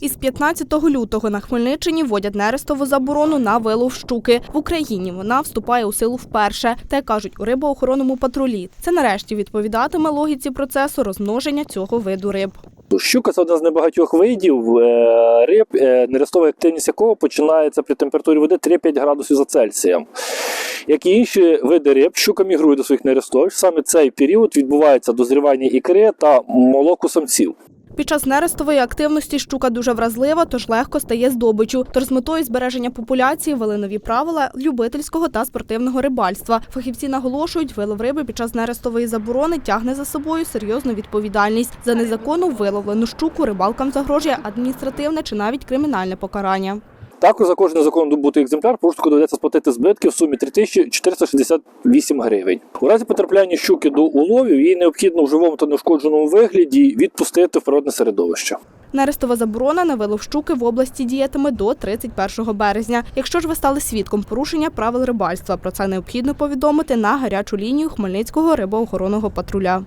Із 15 лютого на Хмельниччині вводять нерестову заборону на вилов щуки. В Україні вона вступає у силу вперше. Та кажуть у рибоохоронному патрулі. Це нарешті відповідатиме логіці процесу розмноження цього виду риб. Щука це один з небагатьох видів е, риб, е, нерестова активність якого починається при температурі води 3-5 градусів за Цельсієм. Як і інші види риб, щука мігрує до своїх нерестовищ. Саме цей період відбувається дозрівання ікри та молоку самців. Під час нерестової активності щука дуже вразлива, тож легко стає здобичу. Тож з метою збереження популяції ввели нові правила любительського та спортивного рибальства. Фахівці наголошують, вилов риби під час нерестової заборони тягне за собою серйозну відповідальність. За незаконну виловлену щуку рибалкам загрожує адміністративне чи навіть кримінальне покарання. Також за кожен законом добутий екземпляр порушнику доведеться сплатити збитки в сумі 3468 гривень. У разі потрапляння щуки до уловів її необхідно в живому та неушкодженому вигляді відпустити в природне середовище. Нерестова заборона на вилов щуки в області діятиме до 31 березня. Якщо ж ви стали свідком порушення правил рибальства, про це необхідно повідомити на гарячу лінію Хмельницького рибоохоронного патруля.